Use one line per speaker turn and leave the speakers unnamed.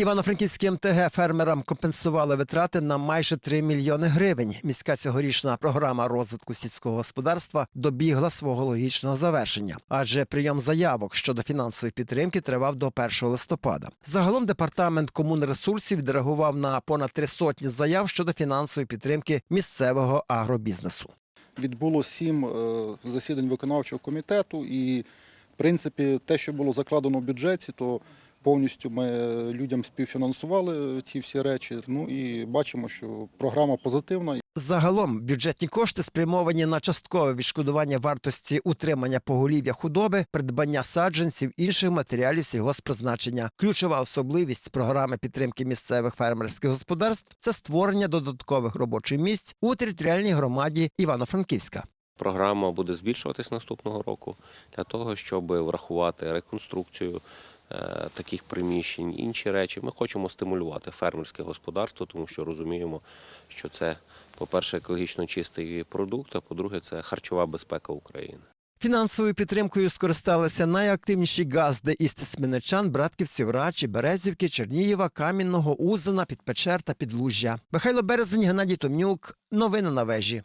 Івано-Франківські МТГ фермерам компенсували витрати на майже 3 мільйони гривень. Міська цьогорічна програма розвитку сільського господарства добігла свого логічного завершення, адже прийом заявок щодо фінансової підтримки тривав до 1 листопада. Загалом департамент комунресурсів відреагував на понад три сотні заяв щодо фінансової підтримки місцевого агробізнесу.
Відбуло сім е, засідань виконавчого комітету, і, принципі, те, що було закладено в бюджеті, то повністю ми людям співфінансували ці всі речі. Ну і бачимо, що програма позитивна.
Загалом бюджетні кошти спрямовані на часткове відшкодування вартості утримання поголів'я худоби, придбання саджанців, інших матеріалів сільгоспризначення. Ключова особливість програми підтримки місцевих фермерських господарств це створення додаткових робочих місць у територіальній громаді Івано-Франківська.
Програма буде збільшуватись наступного року для того, щоб врахувати реконструкцію е, таких приміщень, інші речі. Ми хочемо стимулювати фермерське господарство, тому що розуміємо, що це, по-перше, екологічно чистий продукт, а по-друге, це харчова безпека України.
Фінансовою підтримкою скористалися найактивніші газди із Тисменичан, Братківців, Рачі, Березівки, Чернієва, Камінного, Узина, Підпечер та Підлужжя. Михайло Березень, Геннадій Томнюк. Новини на вежі.